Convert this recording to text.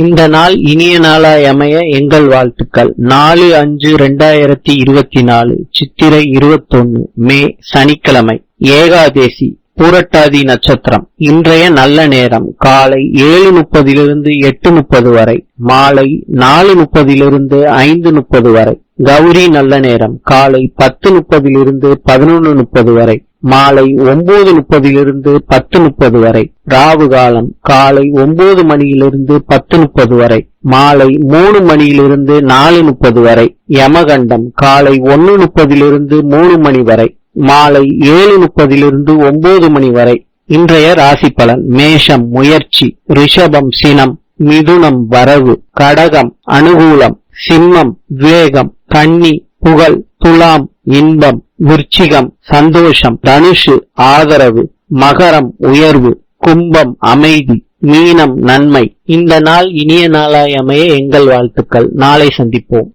இந்த நாள் இனிய நாளாய் அமைய எங்கள் வாழ்த்துக்கள். நாலு அஞ்சு ரெண்டாயிரத்தி இருபத்தி நாலு சித்திரை இருபத்தொன்னு மே சனிக்கிழமை ஏகாதேசி பூரட்டாதி நட்சத்திரம். இன்றைய நல்ல நேரம் காலை ஏழு முப்பதிலிருந்து எட்டு முப்பது வரை மாலை நாலு முப்பதிலிருந்து ஐந்து முப்பது வரை. கௌரி நல்ல நேரம் காலை பத்து முப்பதிலிருந்து பதினொன்று முப்பது வரை. மாலை ஒன்பது முப்பதிலிருந்து பத்து முப்பது வரை. ராவு காலம் காலை ஒன்பது மணியிலிருந்து பத்து முப்பது வரை. மாலை மூணு மணியிலிருந்து நாலு முப்பது வரை. யமகண்டம் காலை ஒன்னு முப்பதிலிருந்து மூணு மணி வரை. மாலை ஏழு முப்பதிலிருந்து ஒன்பது மணி வரை. இன்றைய ராசி பலன் மேஷம் முயற்சி ரிஷபம் சினம் மிதுனம் வரவு கடகம் அனுகூலம் சிம்மம் விவேகம் கன்னி புகழ் துலாம் இன்பம் விருச்சிகம் சந்தோஷம் தனுஷு ஆதரவு மகரம் உயர்வு கும்பம் அமைதி மீனம் நன்மை. இந்த நாள் இனிய நாளாய் அமைய எங்கள் வாழ்த்துக்கள். நாளை சந்திப்போம்.